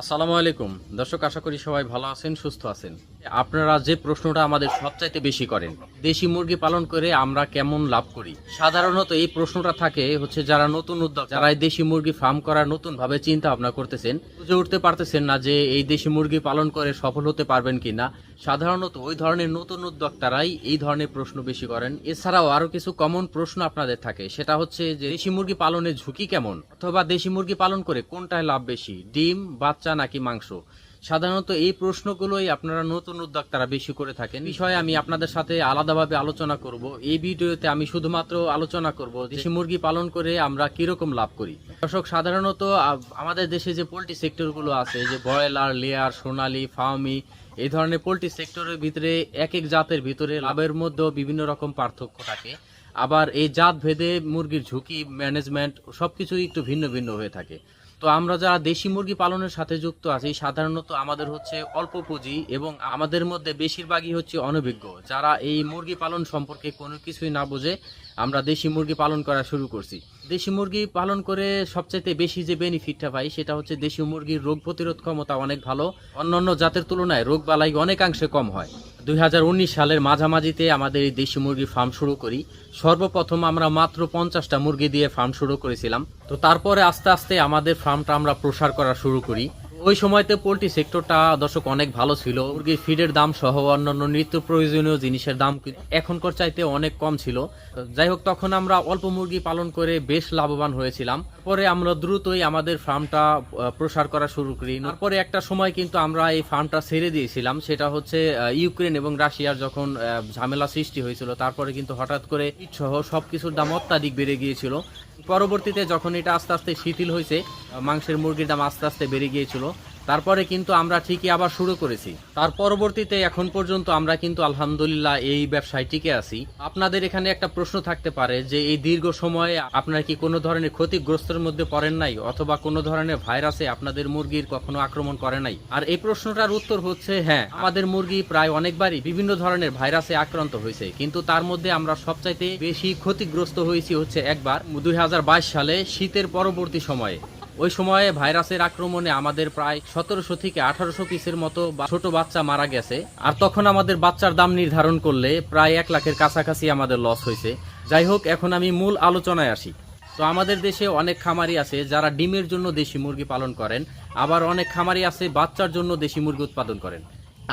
আসসালামু আলাইকুম। দর্শক, আশা করি সবাই ভালো আছেন, সুস্থ আছেন। আপনারা যে প্রশ্নটা আমাদের সবচাইতে বেশি করেন, দেশি মুরগি পালন করে আমরা কেমন লাভ করি? সাধারণত এই প্রশ্নটা থাকে হচ্ছে যারা নতুন উদ্যোগ, যারা এই দেশি মুরগি ফার্ম করার নতুন ভাবে চিন্তা ভাবনা করতেছেন, বুঝে উঠতে পারতেছেন না যে এই দেশি মুরগি পালন করে সফল হতে পারবেন কিনা। সাধারণত ওই ধরনের নতুন উদ্যোক্তারাই এই ধরনের প্রশ্ন বেশি করেন। এছাড়াও আরও কিছু কমন প্রশ্ন আপনাদের থাকে। সেটা হচ্ছে যে, দেশি মুরগি পালনের ঝুঁকি কেমন? অথবা দেশি মুরগি পালন করে কোনটায় লাভ বেশি, ডিম, বাচ্চা নাকি মাংস? সাধারণত এই প্রশ্নগুলোই আপনারা নতুন উদ্যোক্তারা বেশি করে থাকেন। বিষয়ে আমি আপনাদের সাথে আলাদাভাবে আলোচনা করব। এই ভিডিওতে আমি শুধুমাত্র আলোচনা করব দেশি মুরগি পালন করে আমরা কীরকম লাভ করি। দর্শক, সাধারণত আমাদের দেশে যে পোলট্রি সেক্টরগুলো আছে যে ব্রয়লার, লেয়ার, সোনালী ফার্মি এই ধরনের পোলট্রি সেক্টরের ভিতরে এক এক জাতের ভিতরে লাভের মধ্যেও বিভিন্ন রকম পার্থক্য থাকে। আবার এই জাত ভেদে মুরগির ঝুঁকি ম্যানেজমেন্ট সবকিছুই একটু ভিন্ন ভিন্ন হয়ে থাকে। তো আমরা যারা দেশি মুরগি পালনের সাথে যুক্ত আছি, সাধারণত আমাদের হচ্ছে অল্প পুঁজি এবং আমাদের মধ্যে বেশিরভাগই হচ্ছে অনভিজ্ঞ। যারা এই মুরগি পালন সম্পর্কে কোনো কিছুই না বুঝে আমরা দেশি মুরগি পালন করা শুরু করছি। দেশি মুরগি পালন করে সবচাইতে বেশি যে বেনিফিটটা পাই সেটা হচ্ছে দেশি মুরগির রোগ প্রতিরোধ ক্ষমতা অনেক ভালো। অন্যান্য জাতের তুলনায় রোগ বালাই অনেকাংশে কম হয়। দুই হাজার উনিশ সালের মাঝামাঝিতে আমাদের এই দেশি মুরগির ফার্ম শুরু করি। সর্বপ্রথম আমরা মাত্র পঞ্চাশটা মুরগি দিয়ে ফার্ম শুরু করেছিলাম। তো তারপরে আস্তে আস্তে আমাদের ফার্মটা আমরা প্রসার করা শুরু করি। ওই সময়তে পোলট্রি সেক্টরটা দর্শক অনেক ভালো ছিল। মুরগির ফিডের দাম সহ অন্যান্য নিত্য প্রয়োজনীয় জিনিসের দাম এখনকার চাইতে অনেক কম ছিল। যাই হোক, তখন আমরা অল্প মুরগি পালন করে বেশ লাভবান হয়েছিলাম। পরে আমরা দ্রুতই আমাদের ফার্মটা প্রসার করা শুরু করি। তারপরে একটা সময় কিন্তু আমরা এই ফার্মটা ছেড়ে দিয়েছিলাম, সেটা হচ্ছে ইউক্রেন এবং রাশিয়ার যখন ঝামেলা সৃষ্টি হয়েছিল, তারপরে কিন্তু হঠাৎ করে সহ সব কিছুর দাম অত্যাধিক বেড়ে গিয়েছিল। পরবর্তীতে যখন এটা আস্তে আস্তে শিথিল হয়েছে মাংসের মুরগির দাম আস্তে আস্তে বেড়ে গিয়েছিল। তারপরে কিন্তু আমরা ঠিকই আবার শুরু করেছি। তার পরবর্তীতে এখন পর্যন্ত আমরা কিন্তু আলহামদুলিল্লাহ এই ব্যবসায় টিকে আছি। আপনাদের এখানে একটা প্রশ্ন থাকতে পারে যে এই দীর্ঘ সময়ে আপনার কি কোনো ধরনের ক্ষতিগ্রস্তের মধ্যে পড়েন নাই অথবা কোনো ধরনের ভাইরাসে আপনাদের মুরগির কখনো আক্রমণ করে নাই? আর এই প্রশ্নটার উত্তর হচ্ছে হ্যাঁ আমাদের মুরগি প্রায় অনেকবারই বিভিন্ন ধরনের ভাইরাসে আক্রান্ত হয়েছে। কিন্তু তার মধ্যে আমরা সবচাইতে বেশি ক্ষতিগ্রস্ত হয়েছি হচ্ছে একবার। দুই হাজার বাইশ সালে শীতের পরবর্তী সময়ে। ওই সময়ে ভাইরাসের আক্রমণে আমাদের প্রায় সতেরোশো থেকে আঠারোশো পিসের মতো ছোট বাচ্চা মারা গেছে। আর তখন আমাদের বাচ্চার দাম নির্ধারণ করলে প্রায় এক লাখের কাছাকাছি আমাদের লস হয়েছে। যাই হোক, এখন আমি মূল আলোচনায় আসি। তো আমাদের দেশে অনেক খামারি আছে যারা ডিমের জন্য দেশি মুরগি পালন করেন, আবার অনেক খামারি আছে বাচ্চার জন্য দেশি মুরগি উৎপাদন করেন।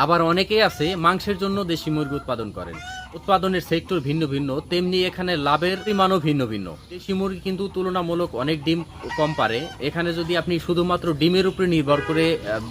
আবার অনেকেই আছে মাংসের জন্য দেশি মুরগি উৎপাদন করেন। উৎপাদনের সেক্টর ভিন্ন ভিন্ন, তেমনি এখানে লাভের পরিমাণও ভিন্ন ভিন্ন। দেশি মুরগি কিন্তু তুলনামূলক অনেক ডিম কম পারে। এখানে যদি আপনি শুধুমাত্র ডিমের উপরে নির্ভর করে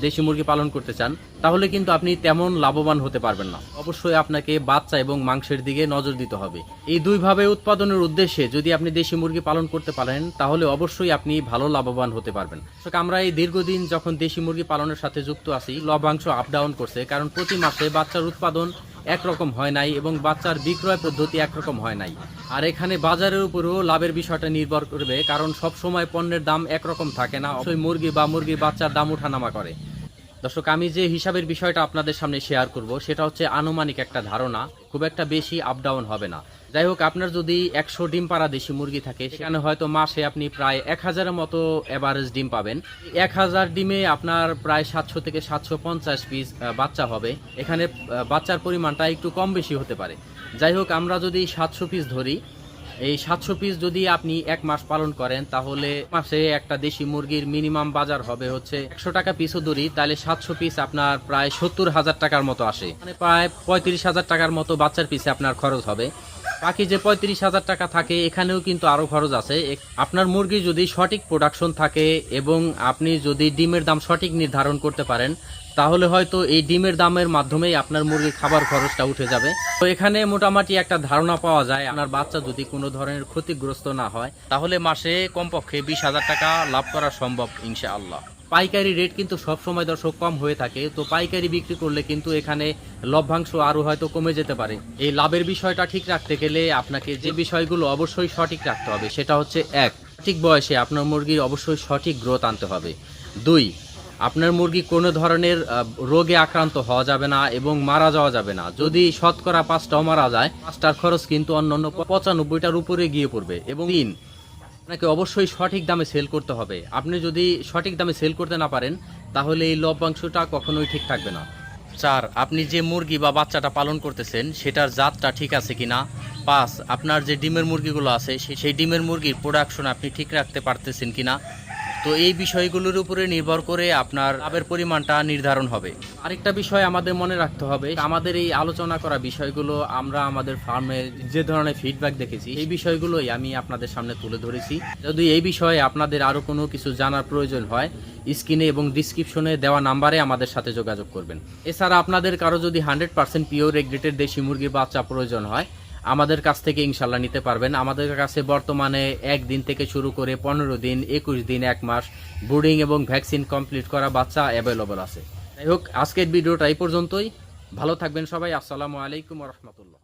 দেশি মুরগি পালন করতে চান, তাহলে কিন্তু আপনি তেমন লাভবান হতে পারবেন না। অবশ্যই আপনাকে বাচ্চা এবং মাংসের দিকে নজর দিতে হবে। এই দুইভাবে উৎপাদনের উদ্দেশ্যে যদি আপনি দেশি মুরগি পালন করতে পারেন, তাহলে অবশ্যই আপনি ভালো লাভবান হতে পারবেন। আমরা এই দীর্ঘদিন যখন দেশি মুরগি পালনের সাথে যুক্ত আছি, লভ্যাংশ আপ ডাউন করছে, কারণ প্রতি মাসে বাচ্চার উৎপাদন একরকম হয় নাই এবং বাচ্চার বিক্রয় পদ্ধতি একরকম হয় নাই। আর এখানে বাজারের উপরেও লাভের বিষয়টা নির্ভর করবে, কারণ সব সময় পণ্যের দাম একরকম থাকে না, অবশ্যই মুরগি বা মুরগির বাচ্চার দাম ওঠানামা করে। দর্শক, আমি যে হিসাবের বিষয়টা আপনাদের সামনে শেয়ার করব, সেটা হচ্ছে আনুমানিক একটা ধারণা, খুব একটা বেশি আপ ডাউন হবে না। যাই হোক, আপনার যদি একশো ডিম পাড়া দেশি মুরগি থাকে, সেখানে হয়তো মাসে আপনি প্রায় এক হাজারের মতো এভারেজ ডিম পাবেন। এক হাজার ডিমে আপনার প্রায় সাতশো থেকে সাতশো পঞ্চাশ পিস বাচ্চা হবে। এখানে বাচ্চার পরিমাণটা একটু কম বেশি হতে পারে। যাই হোক, আমরা যদি সাতশো পিস ধরি এই সাতশো পিস যদি আপনি এক মাস পালন করেন, তাহলে মাসে একটা দেশি মুরগির মিনিমাম বাজার হবে হচ্ছে একশো টাকা পিসও ধরি তাহলে সাতশো পিস আপনার প্রায় সত্তর হাজার টাকার মতো আসে। মানে প্রায় পঁয়ত্রিশ হাজার টাকার মতো বাচ্চার পিসে আপনার খরচ হবে। বাকি যে পঁয়ত্রিশ হাজার টাকা থাকে, এখানেও কিন্তু আরও খরচ আছে। আপনার মুরগি যদি সঠিক প্রোডাকশন থাকে এবং আপনি যদি ডিমের দাম সঠিক নির্ধারণ করতে পারেন, তাহলে হয়তো এই ডিমের দামের মাধ্যমেই আপনার মুরগির খাবার খরচটা উঠে যাবে। তো এখানে মোটামুটি একটা ধারণা পাওয়া যায়, আপনার বাচ্চা যদি কোনো ধরনের ক্ষতিগ্রস্ত না হয়, তাহলে মাসে কমপক্ষে বিশ হাজার টাকা লাভ করা সম্ভব, ইনশাআল্লাহ। পাইকারি রেট কিন্তু সব সময় দর্শক কম হয়ে থাকে। তো পাইকারি বিক্রি করলে কিন্তু এখানে লভ্যাংশ আরও হয়তো কমে যেতে পারে। এই লাভের বিষয়টা ঠিক রাখতে গেলে আপনাকে যে বিষয়গুলো অবশ্যই সঠিক রাখতে হবে সেটা হচ্ছে এক, সঠিক বয়সে আপনার মুরগির অবশ্যই সঠিক গ্রোথ আনতে হবে। দুই, আপনার মুরগি কোনো ধরনের রোগে আক্রান্ত হওয়া যাবে না এবং মারা যাওয়া যাবে না। যদি শতকরা পাঁচটাও মারা যায়, পাঁচটার খরচ কিন্তু অন্যান্য পঁচানব্বইটার উপরে গিয়ে পড়বে। এবং তিন আপনাকে অবশ্যই সঠিক দামে সেল করতে হবে। আপনি যদি সঠিক দামে সেল করতে না পারেন, তাহলে এই লভ্যাংশটা কখনোই ঠিক থাকবে না। চার আপনি যে মুরগি বা বাচ্চাটা পালন করতেছেন, সেটার জাতটা ঠিক আছে কি না পাঁচ, আপনার যে ডিমের মুরগিগুলো আছে সেই ডিমের মুরগির প্রোডাকশন আপনি ঠিক রাখতে পারতেছেন কিনা? তো এই বিষয়গুলোর উপরে নির্ভর করে আপনার লাভের পরিমাণটা নির্ধারণ হবে। আরেকটা বিষয় আমাদের মনে রাখতে হবে, আমাদের এই আলোচনা করা বিষয়গুলো আমরা আমাদের ফার্মে যে ধরনের ফিডব্যাক দেখেছি, এই বিষয়গুলোই আমি আপনাদের সামনে তুলে ধরেছি। যদি এই বিষয়ে আপনাদের আরও কোনো কিছু জানার প্রয়োজন হয়, স্ক্রিনে এবং ডিসক্রিপশনে দেওয়া নাম্বারে আমাদের সাথে যোগাযোগ করবেন। এছাড়া আপনাদের কারও যদি হান্ড্রেড পার্সেন্ট পিওর রেগ্রেটেড দেশি মুরগির বাচ্চা প্রয়োজন হয় আমাদের কাছ থেকে ইনশাল্লাহ নিতে পারবেন। আমাদের কাছে বর্তমানে একদিন থেকে শুরু করে পনেরো দিন, একুশ দিন, এক মাস ব্রুডিং এবং ভ্যাকসিন কমপ্লিট করা বাচ্চা অ্যাভেলেবল আছে। যাই হোক, আজকের ভিডিওটা এই পর্যন্তই। ভালো থাকবেন সবাই। আসসালামু আলাইকুম রহমতুল্লাহ।